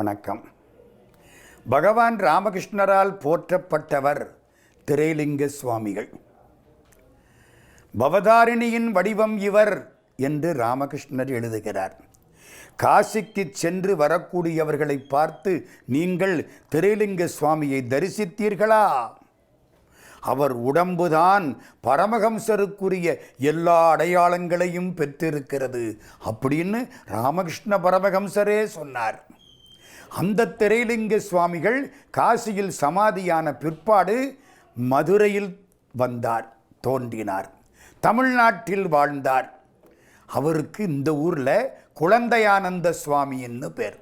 வணக்கம். பகவான் ராமகிருஷ்ணரால் போற்றப்பட்டவர் திரைலிங்க சுவாமிகள். பவதாரிணியின் வடிவம் இவர் என்று ராமகிருஷ்ணர் எழுதுகிறார். காசிக்கு சென்று வரக்கூடியவர்களை பார்த்து நீங்கள் திரைலிங்க சுவாமியை தரிசித்தீர்களா? அவர் உடம்புதான் பரமஹம்சருக்குரிய எல்லா அடையாளங்களையும் பெற்றிருக்கிறது அப்படின்னு ராமகிருஷ்ண பரமஹம்சரே சொன்னார். அந்த திரைலிங்க சுவாமிகள் காசியில் சமாதியான பிற்பாடு மதுரையில் வந்தார் தோன்றினார். தமிழ்நாட்டில் வாழ்ந்தார். அவருக்கு இந்த ஊரில் குழந்தையானந்த சுவாமின்னு பேர்.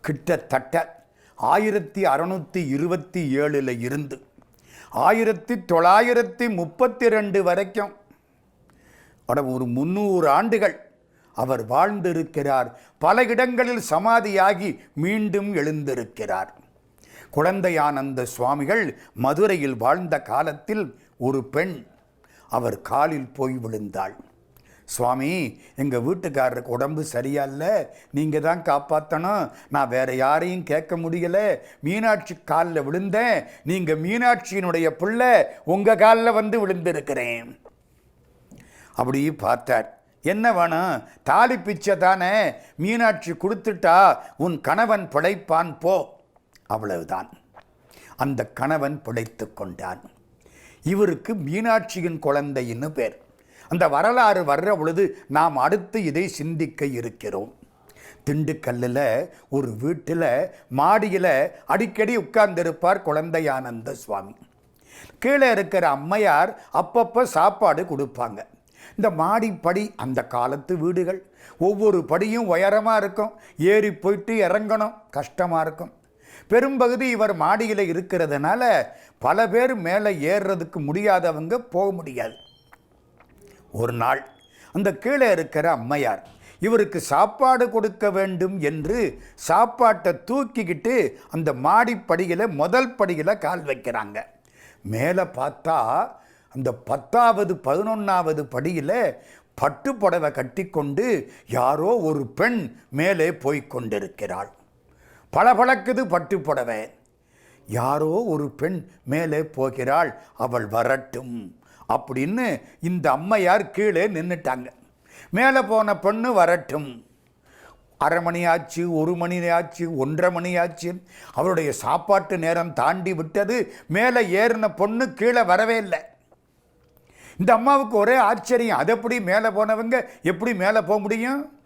கிட்டத்தட்ட ஆயிரத்தி அறநூற்றி இருபத்தி ஏழில் இருந்து ஆயிரத்தி தொள்ளாயிரத்தி முப்பத்தி ரெண்டு வரைக்கும். ஒரு முந்நூறு ஆண்டுகள். அவர் வாழ்ந்திருக்கிறார். பல இடங்களில் சமாதியாகி மீண்டும் எழுந்திருக்கிறார். குழந்தையானந்த சுவாமிகள் மதுரையில் வாழ்ந்த காலத்தில் ஒரு பெண் அவர் காலில் போய் விழுந்தாள். சுவாமி எங்கள் வீட்டுக்காரருக்கு உடம்பு சரியால்ல நீங்கள் தான் காப்பாற்றணும் நான் வேற யாரையும் கேட்க முடியல. மீனாட்சி காலில் விழுந்தேன். நீங்கள் மீனாட்சியினுடைய பிள்ளை உங்கள் காலில் வந்து விழுந்திருக்கிறேன். அப்படி பார்த்தார். என்ன வேணும்? தாலி பிச்சை தானே? மீனாட்சி கொடுத்துட்டா உன் கணவன் பிழைப்பான் போ. அவ்வளவுதான். அந்த கணவன் பிழைத்து கொண்டான். இவருக்கு மீனாட்சியின் குழந்தைன்னு பேர். அந்த வரலாறு வர்ற பொழுது நாம் அடுத்து இதை சிந்திக்க இருக்கிறோம். திண்டுக்கல்லில் ஒரு வீட்டில் மாடியில் அடிக்கடி உட்கார்ந்திருப்பார் குழந்தையானந்த சுவாமி. கீழே இருக்கிற அம்மையார் அப்பப்போ சாப்பாடு கொடுப்பாங்க. இந்த மாடிப்படி அந்த காலத்து வீடுகள். ஒவ்வொரு படியும் உயரமாக இருக்கும். ஏறி போயிட்டு இறங்கணும். கஷ்டமாக இருக்கும். பெரும்பகுதி இவர் மாடியில் இருக்கிறதுனால பல பேர் மேலே ஏறுறதுக்கு முடியாதவங்க போக முடியாது. ஒரு நாள் அந்த கீழே இருக்கிற அம்மையார் இவருக்கு சாப்பாடு கொடுக்க வேண்டும் என்று சாப்பாட்டை தூக்கிக்கிட்டு அந்த மாடிப்படியில் முதல் படியில் கால் வைக்கிறாங்க. மேலே பார்த்தா அந்த பத்தாவது பதினொன்றாவது படியில் பட்டு புடவை கட்டிக்கொண்டு யாரோ ஒரு பெண் மேலே போய்க் கொண்டிருக்கிறாள். பளபளக்குது பட்டு புடவை. யாரோ ஒரு பெண் மேலே போகிறாள் அவள் வரட்டும் அப்படின்னு இந்த அம்மையார் கீழே நின்றுட்டாங்க மேலே போன பெண்ணு வரட்டும். அரை மணி ஆச்சு ஒரு மணி ஆச்சு ஒன்றரை மணி ஆச்சு அவருடைய சாப்பாட்டு நேரம் தாண்டி விட்டது. மேலே ஏறின பொண்ணு கீழே வரவே இல்லை. இந்த அம்மாவுக்கு ஒரே ஆச்சரியம். அது எப்படி மேலே போனவங்க எப்படி மேலே போக முடியும்?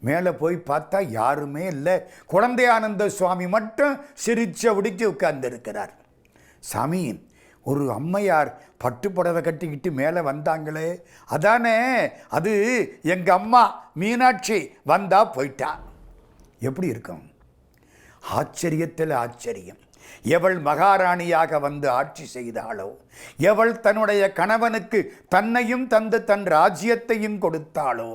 மேலே போய் பார்த்தா யாருமே இல்லை. குழந்தையானந்த சுவாமி மட்டும் சிரிச்சபடிக்கு உட்கார்ந்துருக்கிறார். சாமி ஒரு அம்மையார் பட்டு புடவை கட்டிக்கிட்டு மேலே வந்தாங்களே. அதானே அது எங்கள் அம்மா மீனாட்சி வந்தா போயிட்டா. எப்படி இருக்கும்? ஆச்சரியத்தில் ஆச்சரியம். எவள் மகாராணியாக வந்து ஆட்சி செய்தாளோ எவள் தன்னுடைய கணவனுக்கு தன்னையும் தந்து தன் ராஜ்யத்தையும் கொடுத்தாளோ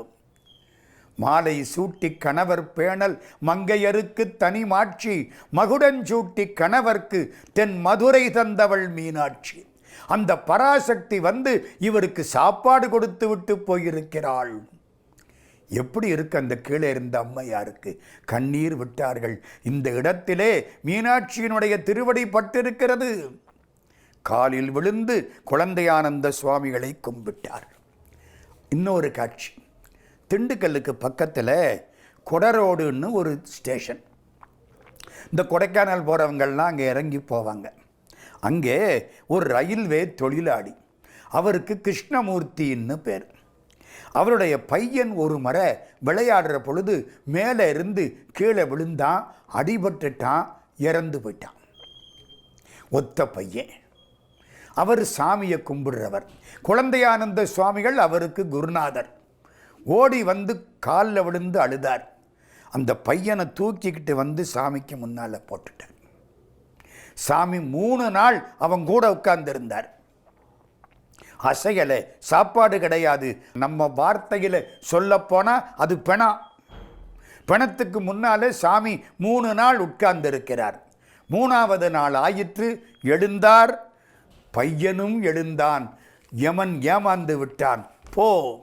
மாலை சூட்டி கணவர் பேணல் மங்கையருக்கு தனி மாட்சி மகுடஞ்சூட்டி கணவர்க்கு தென் மதுரை தந்தவள் மீனாட்சி. அந்த பராசக்தி வந்து இவருக்கு சாப்பாடு கொடுத்து விட்டு போயிருக்கிறாள். எப்படி இருக்கு அந்த கீழே இருந்த அம்மையாருக்கு? கண்ணீர் விட்டார்கள். இந்த இடத்திலே மீனாட்சியினுடைய திருவடி பட்டிருக்கிறது. காலில் விழுந்து குழந்தையானந்த சுவாமிகளை கும்பிட்டார். இன்னொரு காட்சி. திண்டுக்கல்லுக்கு பக்கத்தில் கொடரோடுன்னு ஒரு ஸ்டேஷன். இந்த கொடைக்கானல் போகிறவங்கள்லாம் அங்கே இறங்கி போவாங்க. அங்கே ஒரு ரயில்வே தொழிலாளி. அவருக்கு கிருஷ்ணமூர்த்தின்னு பேர். அவருடைய பையன் ஒரு முறை விளையாடுற பொழுது மேலே இருந்து கீழே விழுந்தான் அடிபட்டுட்டான் இறந்து போயிட்டான். ஒத்த பையன். அவர் சாமியை கும்பிடுறவர். குழந்தையானந்த சுவாமிகள் அவருக்கு குருநாதர். ஓடி வந்து காலில் விழுந்து அழுதார். அந்த பையனை தூக்கிக்கிட்டு வந்து சாமிக்கு முன்னால் போட்டுட்டார். சாமி மூணு நாள் அவன் கூட உட்கார்ந்திருந்தார். அசையலை சாப்பாடு கிடையாது. நம்ம வார்த்தையில் சொல்லப்போனால் அது பிணம் பிணத்துக்கு முன்னாலே சாமி மூணு நாள் உட்கார்ந்திருக்கிறார். மூணாவது நாள் ஆயிற்று எழுந்தார். பையனும் எழுந்தான். யமன் ஏமாந்து விட்டான். போ.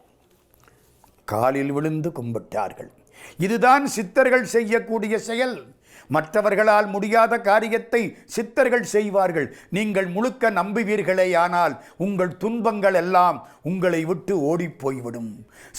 காலில் விழுந்து கும்பிட்டார்கள். இதுதான் சித்தர்கள் செய்யக்கூடிய செயல். மற்றவர்களால் முடியாத காரியத்தை சித்தர்கள் செய்வார்கள். நீங்கள் முழுக்க நம்புவீர்களேயானால் உங்கள் துன்பங்கள் எல்லாம் உங்களை விட்டு ஓடிப் போய்விடும்.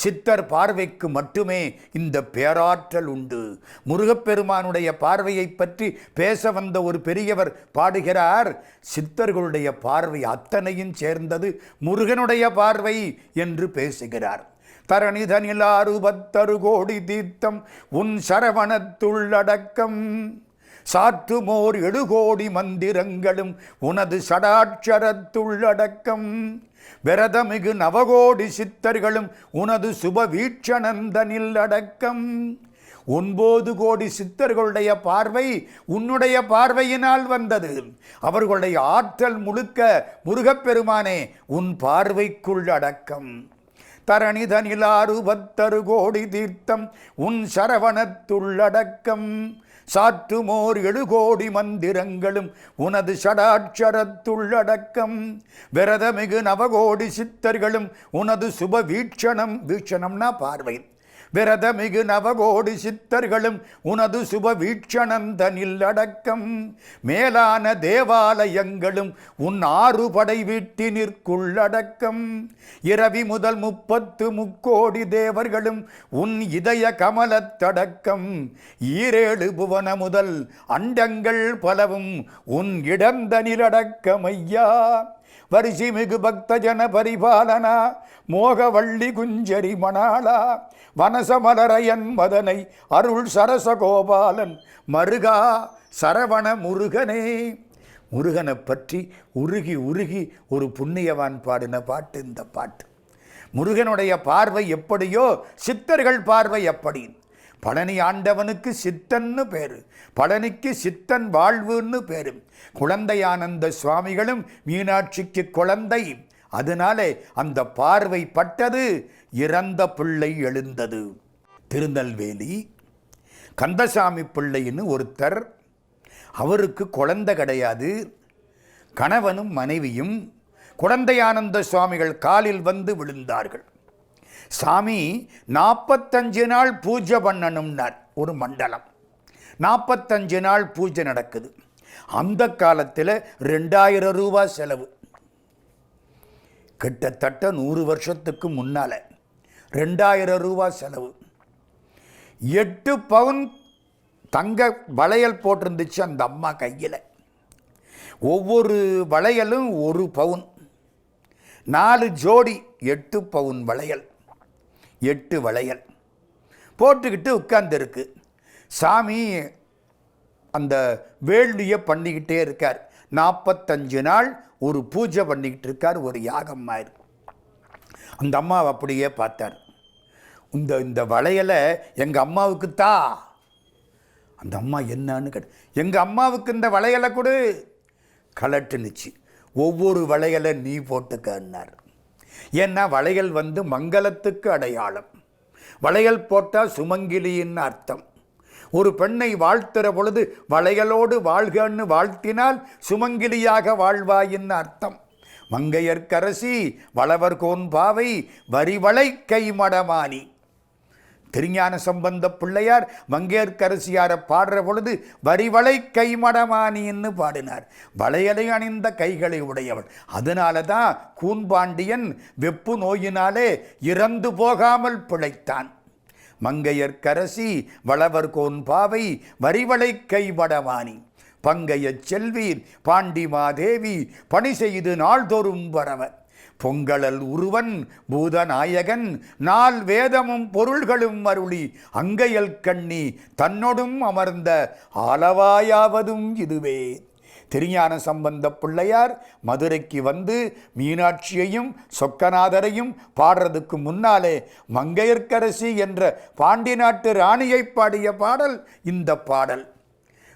சித்தர் பார்வைக்கு மட்டுமே இந்த பேராற்றல் உண்டு. முருகப்பெருமானுடைய பார்வையை பற்றி பேச வந்த ஒரு பெரியவர் பாடுகிறார் சித்தர்களுடைய பார்வை அத்தனையும் சேர்ந்தது முருகனுடைய பார்வை என்று பேசுகிறார். தரணிதனில் அறுபத்தரு கோடி தீர்த்தம் உன் சரவணத்துள்ளடக்கம். சாற்றுமோர் எழுகோடி மந்திரங்களும் உனது சடாட்சரத்துள்ளடக்கம். விரதமிகு நவகோடி சித்தர்களும் உனது சுப வீட்சணந்தனில் அடக்கம் ஒன்பது கோடி சித்தர்களுடைய பார்வை உன்னுடைய பார்வையினால் வந்தது. அவர்களுடைய ஆற்றல் முழுக்க முருகப்பெருமானே உன் பார்வைக்குள் அடக்கம் தரணிதனிலாறுபத்தரு கோடி தீர்த்தம் உன் சரவணத்துள்ளடக்கம். சாற்றுமோர் எழுகோடி மந்திரங்களும் உனது ஷடாட்சரத்துள்ளடக்கம் விரதமிகு நவகோடி சித்தர்களும் உனது சுப வீட்சணம் வீட்சணம்னா பார்வை. விரதமிகு நவகோடி சித்தர்களும் உனது சுப வீட்சணந்தனில் அடக்கம். மேலான தேவாலயங்களும் உன் ஆறு படை வீட்டினிற்குள்ளடக்கம் இரவி முதல் முப்பத்து முக்கோடி தேவர்களும் உன் இதய கமலத்தடக்கம் ஈரேழு புவன முதல் அண்டங்கள் பலவும் உன் இடந்தனிலடக்கம் ஐயா வரிசி மிகு பக்தஜன பரிபாலனா மோகவள்ளி குஞ்சரி மணாளா வனசமலரையன் மதனை அருள் சரசகோபாலன் மருகா சரவண முருகனே. முருகனை பற்றி உருகி உருகி ஒரு புண்ணியவான் பாடின பாட்டு இந்த பாட்டு. முருகனுடைய பார்வை எப்படியோ சித்தர்கள் பார்வை எப்படி பழனி ஆண்டவனுக்கு சித்தன்னு பேர். பழனிக்கு சித்தன் வாழ்வுன்னு பேரு. குழந்தையானந்த சுவாமிகளும் மீனாட்சிக்கு குழந்தை. அதனாலே அந்த பார்வை பட்டது இறந்த பிள்ளை எழுந்தது. திருநெல்வேலி கந்தசாமி பிள்ளைன்னு ஒருத்தர். அவருக்கு குழந்தை கிடையாது. கணவனும் மனைவியும் குழந்தையானந்த சுவாமிகள் காலில் வந்து விழுந்தார்கள். சாமி நாற்பத்தஞ்சு நாள் பூஜை பண்ணணும்னார் ஒரு மண்டலம். நாற்பத்தஞ்சு நாள் பூஜை நடக்குது. அந்த காலத்தில் ரெண்டாயிரம் ரூபா செலவு. கிட்டத்தட்ட நூறு வருஷத்துக்கு முன்னால் ரெண்டாயிரம் ரூபா செலவு. எட்டு பவுன் தங்க வளையல் போட்டிருந்துச்சு அந்த அம்மா கையில். ஒவ்வொரு வளையலும் ஒரு பவுன். நாலு ஜோடி எட்டு பவுன் வளையல். எட்டு வளையல். போட்டுக்கிட்டு உட்கார்ந்துருக்கு. சாமி அந்த வேள்வியை பண்ணிக்கிட்டே இருக்கார். நாற்பத்தஞ்சு நாள் ஒரு பூஜை பண்ணிக்கிட்டு இருக்கார் ஒரு யாகம் மாதிரி. அந்த அம்மாவை அப்படியே பார்த்தார். இந்த இந்த வளையலை எங்கள் அம்மாவுக்கு தா அந்த அம்மா என்னன்னு கேட்டு எங்கள் அம்மாவுக்கு இந்த வளையலை கொடு. கலட்டுனுச்சு. ஒவ்வொரு வளையலை நீ போட்டுக்கன்னார். ஏன்னா வளையல் வந்து மங்களத்துக்கு அடையாளம். வளையல் போட்டால் சுமங்கிலியின் அர்த்தம். ஒரு பெண்ணை வாழ்த்துற பொழுது வளையலோடு வாழ்கன்னு வாழ்த்தினால் சுமங்கிலியாக வாழ்வாயின்னு அர்த்தம். மங்கையர்க்கரசி வளவர் கோன் பாவை வரிவளை கைமடமானி. திருஞான சம்பந்த பிள்ளையார் மங்கையர்க்கரசியாரை பாடுற பொழுது வரிவளை கைமடமானின்னு பாடினார். வளையலை அணிந்த கைகளை உடையவள். அதனால தான் கூன்பாண்டியன் வெப்பு நோயினாலே இறந்து போகாமல் பிழைத்தான். மங்கையர்க்கரசி வளவர் கோன் பாவை வரிவளை கைமடமானி. பங்கையச் செல்வீர் பாண்டிமாதேவி பணி செய்து நாள்தோறும் வரவர். பொங்கலல் உருவன் பூதநாயகன் நால் வேதமும் பொருள்களும் அருளி அங்கையல் கண்ணி தன்னொடும் அமர்ந்த ஆலவாயாவதும் இதுவே. திருஞான சம்பந்த பிள்ளையார் மதுரைக்கு வந்து மீனாட்சியையும் சொக்கநாதரையும் பாடுறதுக்கு முன்னாலே மங்கையர்க்கரசி என்ற பாண்டி நாட்டு ராணியை பாடிய பாடல் இந்த பாடல்.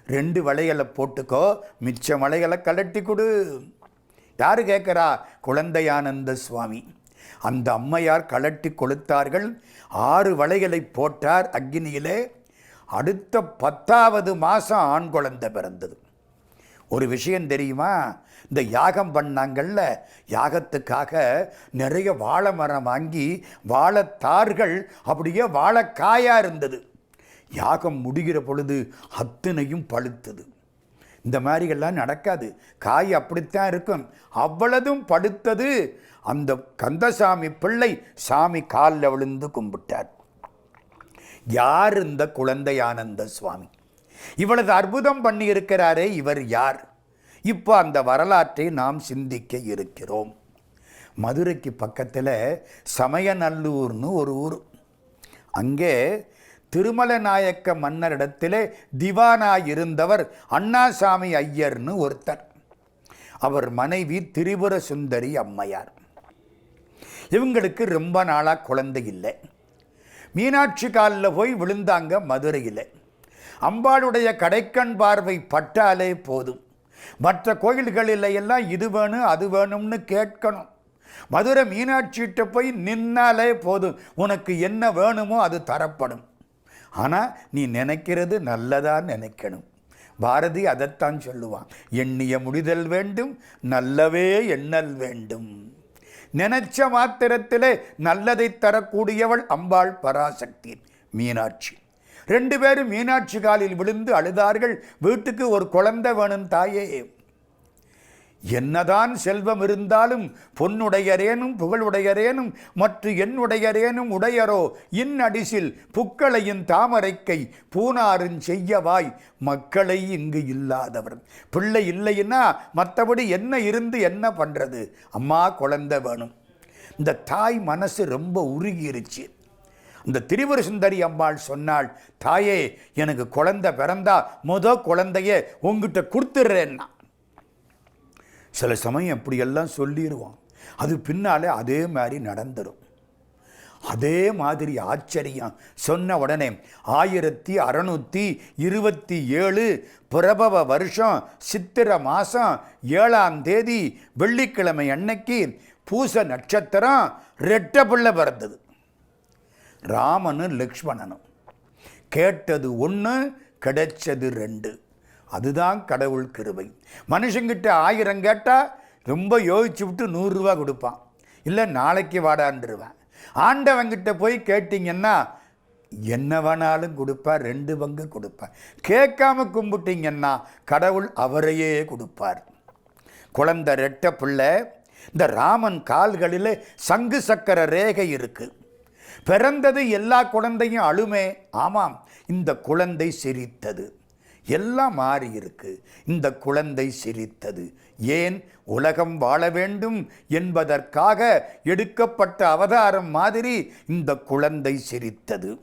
ரெண்டு வளையலை போட்டுக்கோ மிச்ச வளையலை கலட்டி கொடு. யாரு கேட்குறா? குழந்தையானந்த சுவாமி. அந்த அம்மையார் கலட்டி கொளுத்தார்கள். ஆறு வளைகளை போட்டார் அக்னியிலே அடுத்த பத்தாவது மாதம் ஆண் குழந்தை பிறந்தது. ஒரு விஷயம் தெரியுமா? இந்த யாகம் பண்ணாங்கள்ல யாகத்துக்காக நிறைய வாழை மரம் வாங்கி வாழைத்தார்கள் அப்படியே வாழைக்காயாக இருந்தது. யாகம் முடிகிற பொழுது அத்தனையும் பழுத்தது. இந்த மாதிரிகள்லாம் நடக்காது. காய் அப்படித்தான் இருக்கும். அவ்வளதும் படுத்தது. அந்த கந்தசாமி பிள்ளை சாமி காலில் விழுந்து கும்பிட்டார். யார் இந்த குழந்தையானந்த சுவாமி? இவ்வளவு அற்புதம் பண்ணி இருக்கிறாரே இவர் யார்? இப்போ அந்த வரலாற்றை நாம் சிந்திக்க இருக்கிறோம். மதுரைக்கு பக்கத்தில் சமயநல்லூர்னு ஒரு ஊர். அங்கே திருமல நாயக்க மன்னரிடத்திலே திவானாயிருந்தவர் அண்ணாசாமி ஐயர்னு ஒருத்தர். அவர் மனைவி திரிபுர சுந்தரி அம்மையார். இவங்களுக்கு ரொம்ப நாளாக குழந்தை இல்லை. மீனாட்சி காலில் போய் விழுந்தாங்க மதுரையில். அம்பாளுடைய கடைக்கண் பார்வை பட்டாலே போதும். மற்ற கோயில்களில் எல்லாம் இது வேணும் அது வேணும்னு கேட்கணும். மதுரை மீனாட்சிகிட்ட போய் நின்னாலே போதும். உனக்கு என்ன வேணுமோ அது தரப்படும். ஆனால் நீ நினைக்கிறது நல்லதாக நினைக்கணும். பாரதி அதைத்தான் சொல்லுவான். எண்ணிய முடிதல் வேண்டும் நல்லவே எண்ணல் வேண்டும். நினைச்ச மாத்திரத்திலே நல்லதை தரக்கூடியவள் அம்பாள் பராசக்தி மீனாட்சி. ரெண்டு பேரும் மீனாட்சி காலில் விழுந்து அழுதார்கள். வீட்டுக்கு ஒரு குழந்தை வேணும் தாயே. என்னதான் செல்வம் இருந்தாலும் பொன்னுடையரேனும் புகழுடையரேனும் மற்ற என்னுடையரேனும் உடையரோ இன்னடிசில் புக்களையும் தாமரைக்கை பூனாருஞ் செய்யவாய் மக்களை இங்கு இல்லாதவர். பிள்ளை இல்லைன்னா மற்றபடி என்ன இருந்து என்ன பண்ணுறது அம்மா குழந்தை வேணும். இந்த தாய் மனசு ரொம்ப உருகிருச்சு. இந்த திரிபுர சுந்தரி அம்பாள் சொன்னாள் தாயே எனக்கு குழந்தை பிறந்தா முத குழந்தைய உங்ககிட்ட கொடுத்துட்றேன்னா சில சமயம் இப்படியெல்லாம் சொல்லிடுவான் அது பின்னாலே அதே மாதிரி நடந்துடும் அதே மாதிரி ஆச்சரியம். சொன்ன உடனே ஆயிரத்தி அறநூற்றி இருபத்தி ஏழு பிரபவ வருஷம் சித்திர மாதம் ஏழாம் தேதி வெள்ளிக்கிழமை அன்னைக்கு பூச நட்சத்திரம் ரெட்ட பிள்ளை பிறந்தது. ராமனும் லக்ஷ்மணனும். கேட்டது ஒன்று கிடைச்சது ரெண்டு. அதுதான் கடவுள் கிருபை. மனுஷங்கிட்ட ஆயிரம் கேட்டால் ரொம்ப யோசிச்சு விட்டு நூறுரூவா கொடுப்பான். இல்லை நாளைக்கு வாடான்றுவேன். ஆண்டவங்கிட்ட போய் கேட்டிங்கன்னா என்ன வேணாலும் கொடுப்பார் ரெண்டு பங்கு கொடுப்பார் கேட்காம கும்பிட்டீங்கன்னா கடவுள் அவரையே கொடுப்பார். குழந்த ரெட்ட பிள்ளை இந்த ராமன் கால்களில் சங்கு சக்கர ரேகை இருக்குது பிறந்தது எல்லா குழந்தையும் அழுமே. ஆமாம் இந்த குழந்தை சிரித்தது. எல்லாம் மாறி இருக்கு இந்த குழந்தை சிரித்தது. ஏன் உலகம் வாழ வேண்டும் என்பதற்காக எடுக்கப்பட்ட அவதாரம் மாதிரி இந்த குழந்தை சிரித்தது.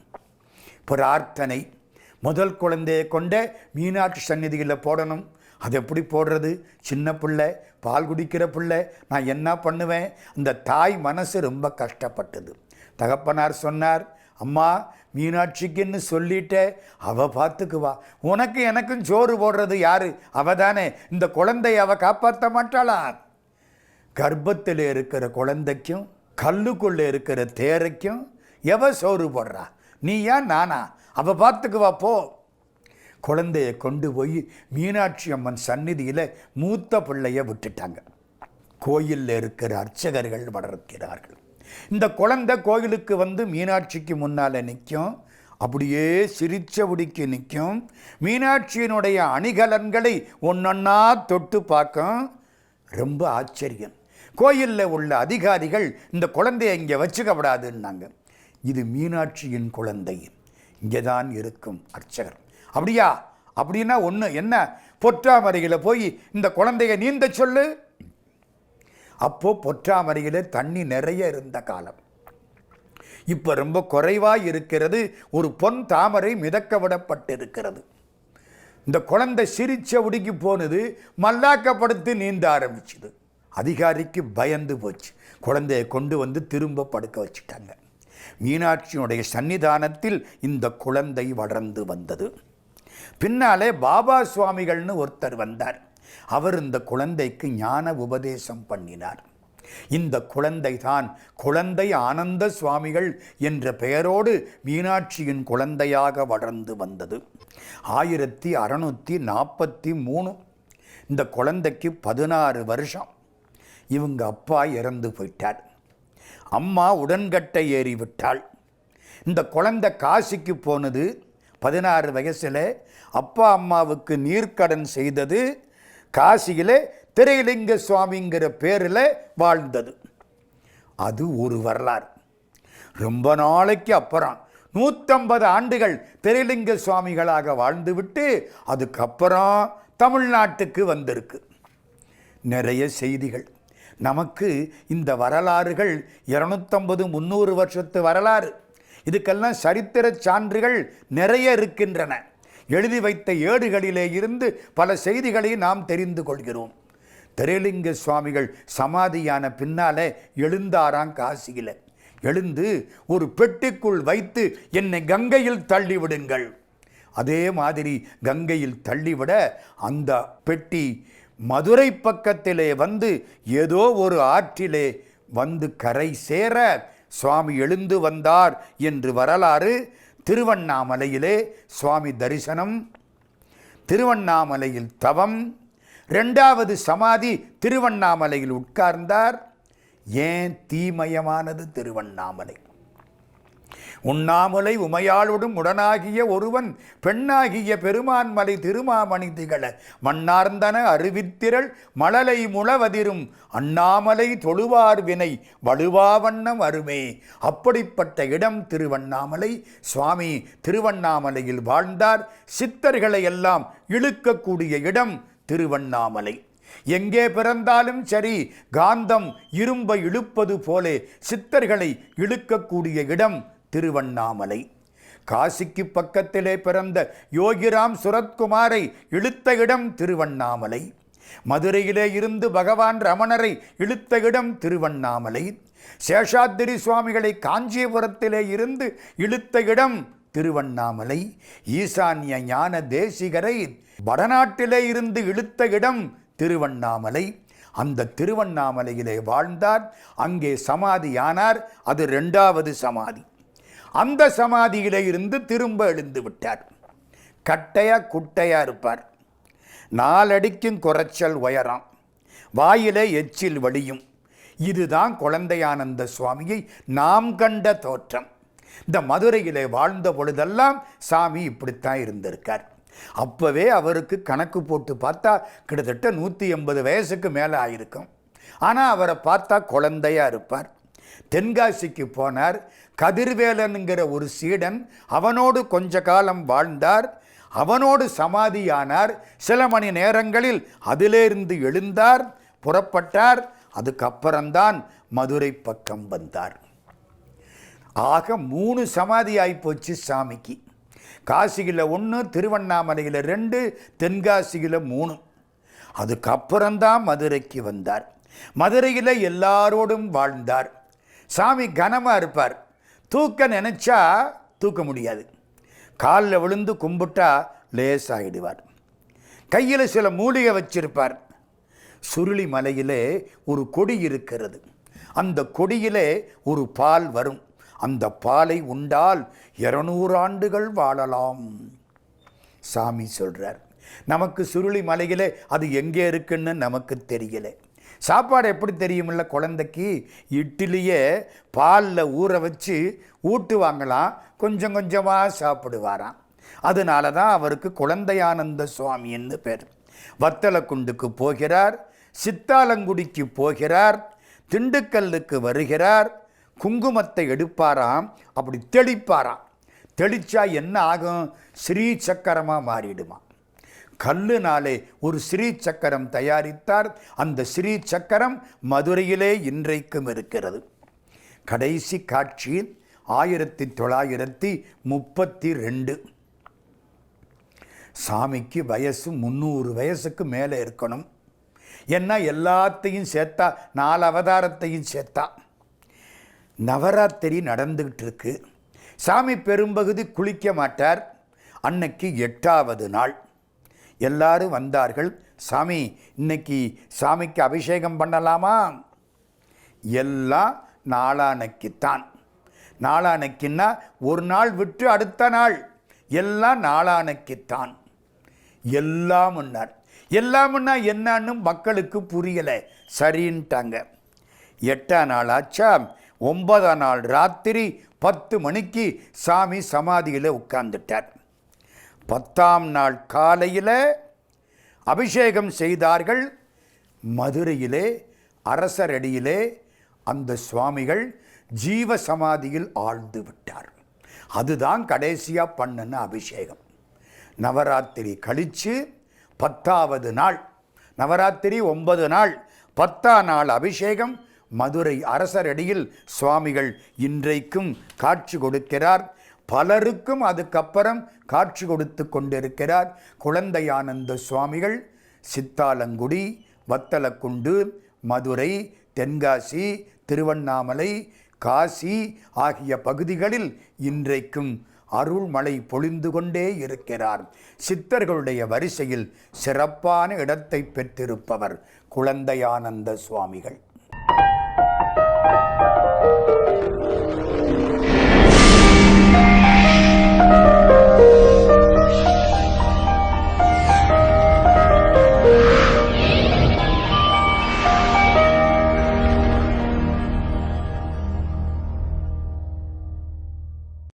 பிரார்த்தனை. முதல் குழந்தையை கொண்ட மீனாட்சி சந்நிதியில் போடணும். அது எப்படி போடுறது? சின்ன பிள்ளை பால் குடிக்கிற பிள்ளை நான் என்ன பண்ணுவேன்? இந்த தாய் மனசு ரொம்ப கஷ்டப்பட்டது. தகப்பனார் சொன்னார் அம்மா மீனாட்சிக்குன்னு சொல்லிட்டே அவ பார்த்துக்குவா உனக்கு எனக்கும் சோறு போடுறது யாரு? அவ தானே இந்த குழந்தைய அவ காப்பாற்ற மாட்டாளா? கர்ப்பத்தில் இருக்கிற குழந்தைக்கும் கல்லுக்குள்ளே இருக்கிற தேரைக்கும் எவ சோறு போடுறா? நீ ஏன் நானா? அவ பார்த்துக்குவா போ. குழந்தைய கொண்டு போய் மீனாட்சி அம்மன் சந்நிதியில் மூத்த பிள்ளைய விட்டுட்டாங்க. கோயிலில் இருக்கிற அர்ச்சகர்கள் வளர்க்கிறார்கள். இந்த குழந்தை கோயிலுக்கு வந்து மீனாட்சிக்கு முன்னால் நிற்கும் அப்படியே சிரிச்சபடிக்கு நிற்கும் மீனாட்சியினுடைய அணிகலன்களை ஒன்றொன்னா தொட்டு பார்க்கும். ரொம்ப ஆச்சரியம். கோயிலில் உள்ள அதிகாரிகள் இந்த குழந்தையை இங்கே வச்சுக்கப்படாதுன்னாங்க இது மீனாட்சியின் குழந்தை. இங்கே தான் இருக்கும் அர்ச்சகர். அப்படியா? அப்படின்னா ஒன்று என்ன? பொற்றாமரையில் போய் இந்த குழந்தைய நீந்த சொல்லு. அப்போது பொற்றாமரையில் தண்ணி நிறைய இருந்த காலம். இப்போ ரொம்ப குறைவாக இருக்கிறது. ஒரு பொன் தாமரை மிதக்க விடப்பட்டிருக்கிறது. இந்த குழந்தை சிரிச்ச உடுக்கி போனது மல்லாக்கப்படுத்தி நீந்த ஆரம்பிச்சுது. அதிகாரிக்கு பயந்து போச்சு. குழந்தையை கொண்டு வந்து திரும்ப படுக்க வச்சுட்டாங்க. மீனாட்சியினுடைய சன்னிதானத்தில் இந்த குழந்தை வளர்ந்து வந்தது. பின்னாலே பாபா சுவாமிகள்னு ஒருத்தர் வந்தார். அவர் இந்த குழந்தைக்கு ஞான உபதேசம் பண்ணினார். இந்த குழந்தை தான் குழந்தை ஆனந்த சுவாமிகள் என்ற பெயரோடு மீனாட்சியின் குழந்தையாக வளர்ந்து வந்தது. ஆயிரத்தி அறநூற்றி நாற்பத்தி மூணு. இந்த குழந்தைக்கு பதினாறு வருஷம். இவங்க அப்பா இறந்து போயிட்டார். அம்மா உடன்கட்டை ஏறிவிட்டாள். இந்த குழந்தை காசிக்கு போனது பதினாறு வயசில். அப்பா அம்மாவுக்கு நீர்க்கடன் செய்தது காசியிலே திரைலிங்க சுவாமிங்கிற பேரில் வாழ்ந்தது. அது ஒரு வரலாறு. ரொம்ப நாளைக்கு அப்புறம் நூற்றம்பது ஆண்டுகள் திரைலிங்க சுவாமிகளாக வாழ்ந்துவிட்டு அதுக்கப்புறம் தமிழ்நாட்டுக்கு வந்திருக்கு. நிறைய செய்திகள். நமக்கு இந்த வரலாறுகள் இரநூத்தம்பது முந்நூறு வருஷத்து வரலாறு. இதுக்கெல்லாம் சரித்திர சான்றுகள் நிறைய இருக்கின்றன. எழுதி வைத்த ஏடுகளிலே இருந்து பல செய்திகளை நாம் தெரிந்து கொள்கிறோம். திரைலிங்க சுவாமிகள் சமாதியான பின்னாலே எழுந்தாராம் காசியில். எழுந்து ஒரு பெட்டிக்குள் வைத்து என்னை கங்கையில் தள்ளிவிடுங்கள். அதே மாதிரி கங்கையில் தள்ளிவிட அந்த பெட்டி மதுரை பக்கத்திலே வந்து ஏதோ ஒரு ஆற்றிலே வந்து கரை சேர சுவாமி எழுந்து வந்தார் என்று வரலாறு திருவண்ணாமலையிலே சுவாமி தரிசனம் திருவண்ணாமலையில் தவம் ரெண்டாவது சமாதி திருவண்ணாமலையில் உட்கார்ந்தார். ஏன் தீமயமானது திருவண்ணாமலை? உண்ணாமலை உமையாளுடன் உடனாகிய ஒருவன் பெண்ணாகிய பெருமான்மலை திருமாமணி திகழ மண்ணார்ந்தன அறிவித்திரள் மழலை முழவதிரும் அண்ணாமலை தொழுவார் வினை வலுவாவண்ணம் அருமே. அப்படிப்பட்ட இடம் திருவண்ணாமலை. சுவாமி திருவண்ணாமலையில் வாழ்ந்தார். சித்தர்களை எல்லாம் இழுக்கக்கூடிய இடம் திருவண்ணாமலை. எங்கே பிறந்தாலும் சரி காந்தம் இரும்பை இழுப்பது போலே சித்தர்களை இழுக்கக்கூடிய இடம் திருவண்ணாமலை. காசிக்கு பக்கத்திலே பிறந்த யோகிராம் சுரத்குமாரை இழுத்த இடம் திருவண்ணாமலை. மதுரையிலே இருந்து பகவான் ரமணரை இழுத்த இடம் திருவண்ணாமலை. சேஷாத்திரி சுவாமிகளை காஞ்சிபுரத்திலே இருந்து இழுத்த இடம் திருவண்ணாமலை. ஈசான்ய ஞான தேசிகரை வடநாட்டிலே இருந்து இழுத்த இடம் திருவண்ணாமலை. அந்த திருவண்ணாமலையிலே வாழ்ந்தார். அங்கே சமாதியானார். அது ரெண்டாவது சமாதி. அந்த சமாதியிலே இருந்து திரும்ப எழுந்து விட்டார். கட்டையா குட்டையா இருப்பார். நாலடிக்கும் குறைச்சல் உயரம். வாயிலே எச்சில் வழியும் இதுதான் குழந்தையானந்த சுவாமியை நாம் கண்ட தோற்றம். இந்த மதுரையிலே வாழ்ந்த பொழுதெல்லாம் சாமி இப்படித்தான் இருந்திருக்கார். அப்போவே அவருக்கு கணக்கு போட்டு பார்த்தா கிட்டத்தட்ட நூற்றி எண்பது வயசுக்கு மேலே ஆயிருக்கும். ஆனால் அவரை பார்த்தா குழந்தையாக இருப்பார். தென்காசிக்கு போனார். கதிர்வேலனுங்கிற ஒரு சீடன் அவனோடு கொஞ்ச காலம் வாழ்ந்தார். அவனோடு சமாதியானார். சில மணி நேரங்களில் அதிலிருந்து எழுந்தார். புறப்பட்டார். அதுக்கப்புறம்தான் மதுரை பக்கம் வந்தார். ஆக மூணு சமாதி ஆகிப்போச்சு சாமிக்கு. காசியில் ஒன்று திருவண்ணாமலையில் ரெண்டு தென்காசியில் மூணு. அதுக்கப்புறம்தான் மதுரைக்கு வந்தார். மதுரையில் எல்லாரோடும் வாழ்ந்தார். சாமி கனமாக இருப்பார். தூக்க நினச்சா தூக்க முடியாது. காலில் விழுந்து கும்பிட்டா லேசாகிடுவார் கையில் சில மூலிகை வச்சிருப்பார். சுருளி மலையிலே ஒரு கொடி இருக்கிறது. அந்த கொடியிலே ஒரு பால் வரும். அந்த பாலை உண்டால் இருநூறு ஆண்டுகள் வாழலாம். சாமி சொல்கிறார் நமக்கு சுருளி மலையிலே அது எங்கே இருக்குன்னு நமக்கு தெரியலை. சாப்பாடு எப்படி தெரியுமில்ல குழந்தைக்கு? இட்லியே பாலில் ஊற வச்சு ஊட்டுவாங்களாம் கொஞ்சம் கொஞ்சமாக சாப்பிடுவாராம். அதனால தான் அவருக்கு குழந்தையானந்த சுவாமின்னு பேர். வத்தலக்குண்டுக்கு போகிறார் சித்தாலங்குடிக்கு போகிறார் திண்டுக்கல்லுக்கு வருகிறார் குங்குமத்தை எடுப்பாராம் அப்படி தெளிப்பாராம். தெளிச்சா என்ன ஆகும்? ஸ்ரீ சக்கரமாக மாறிடுமா. கல்லுனாலே ஒரு ஸ்ரீ சக்கரம் தயாரித்தார். அந்த ஸ்ரீ சக்கரம் மதுரையிலே இன்றைக்கும் இருக்கிறது. கடைசி காட்சி ஆயிரத்தி தொள்ளாயிரத்தி முப்பத்தி ரெண்டு சாமிக்கு வயசு முந்நூறு வயசுக்கு மேலே இருக்கணும். ஏன்னா எல்லாத்தையும் சேர்த்தா நாலு அவதாரத்தையும் சேர்த்தா. நவராத்திரி நடந்துக்கிட்டு இருக்கு சாமி பெரும்பகுதி குளிக்க மாட்டார். அன்னைக்கு எட்டாவது நாள். எல்லாரும் வந்தார்கள். சாமி இன்னைக்கு சாமிக்கு அபிஷேகம் பண்ணலாமா? எல்லாம் நாளானைக்குத்தான். நாளானைக்குன்னா ஒரு நாள் விட்டு அடுத்த நாள். எல்லாம் நாளானைக்குத்தான். எல்லாம்னார் எல்லாம்னா என்னன்னு மக்களுக்கு புரியலை. சரின்ட்டாங்க. எட்டாம் நாள் ஆச்சா ஒன்பதாம் நாள் ராத்திரி பத்து மணிக்கு சாமி சமாதியில் உட்கார்ந்துட்டார். பத்தாம் நாள் காலையில் அபிஷேகம் செய்தார்கள். மதுரையிலே அரசரடியிலே அந்த சுவாமிகள் ஜீவ சமாதியில் ஆழ்ந்து விட்டார். அதுதான் கடைசியாக பண்ணின அபிஷேகம். நவராத்திரி கழித்து பத்தாவது நாள் நவராத்திரி ஒன்பது நாள் பத்தாம் நாள் அபிஷேகம் மதுரை அரசரடியில் சுவாமிகள் இன்றைக்கும் காட்சி கொடுக்கிறார். பலருக்கும் அதுக்கப்புறம் காட்சி கொடுத்து கொண்டிருக்கிறார் குழந்தையானந்த சுவாமிகள் சித்தாலங்குடி வத்தலக்குண்டு மதுரை தென்காசி திருவண்ணாமலை காசி ஆகிய பகுதிகளில் இன்றைக்கும் அருள்மழை பொழிந்து கொண்டே இருக்கிறார். சித்தர்களுடைய வரிசையில் சிறப்பான இடத்தை பெற்றிருப்பவர் குழந்தையானந்த சுவாமிகள்.